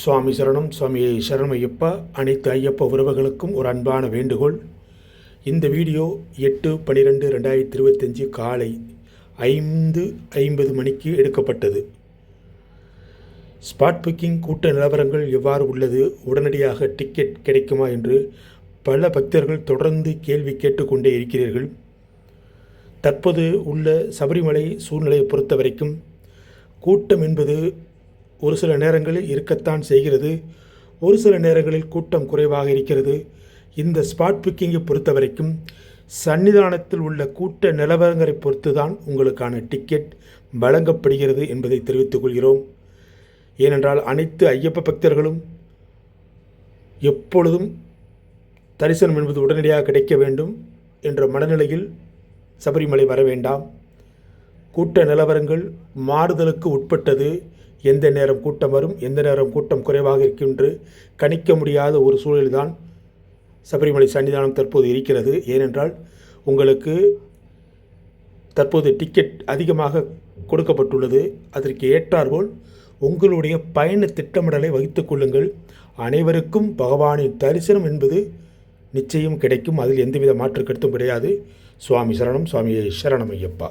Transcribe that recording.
சுவாமி சரணம் சுவாமி சரணம் ஐயப்பா அனைத்து ஐயப்ப உறவுகளுக்கும் ஒரு அன்பான வேண்டுகோள். இந்த வீடியோ எட்டு பன்னிரெண்டு ரெண்டாயிரத்தி இருபத்தஞ்சி காலை ஐந்து ஐம்பது மணிக்கு எடுக்கப்பட்டது. ஸ்பாட் புக்கிங் கூட்ட நிலவரங்கள் எவ்வாறு உள்ளது? உடனடியாக டிக்கெட் கிடைக்குமா என்று பல பக்தர்கள் தொடர்ந்து கேள்வி கேட்டுக்கொண்டே இருக்கிறீர்கள். தற்போது உள்ள சபரிமலை சூழ்நிலையை பொறுத்த வரைக்கும் கூட்டம் என்பது ஒரு சில நேரங்களில் இருக்கத்தான் செய்கிறது ஒரு சில நேரங்களில் கூட்டம் குறைவாக இருக்கிறது. இந்த ஸ்பாட் புக்கிங்கை பொறுத்த வரைக்கும் சன்னிதானத்தில் உள்ள கூட்ட நிலவரங்களை பொறுத்து தான் உங்களுக்கான டிக்கெட் வழங்கப்படுகிறது என்பதை தெரிவித்துக் கொள்கிறோம். ஏனென்றால் அனைத்து ஐயப்ப பக்தர்களும் எப்பொழுதும் தரிசனம் என்பது உடனடியாக கிடைக்க வேண்டும் என்ற மனநிலையில் சபரிமலை வர வேண்டாம். கூட்ட நிலவரங்கள் மாறுதலுக்கு உட்பட்டது. எந்த நேரம் கூட்டம் வரும் எந்த நேரம் கூட்டம் குறைவாக இருக்கின்று கணிக்க முடியாத ஒரு சூழலில்தான் சபரிமலை சன்னிதானம் தற்போது இருக்கிறது. ஏனென்றால் உங்களுக்கு தற்போது டிக்கெட் அதிகமாக கொடுக்கப்பட்டுள்ளது. அதற்கு ஏற்றார்போல் உங்களுடைய பயண திட்டமிடலை வகித்து கொள்ளுங்கள். அனைவருக்கும் பகவானின் தரிசனம் என்பது நிச்சயம் கிடைக்கும். அதில் எந்தவித மாற்று கருத்தும் கிடையாது. சுவாமி சரணம் சுவாமியை சரணம் ஐயப்பா.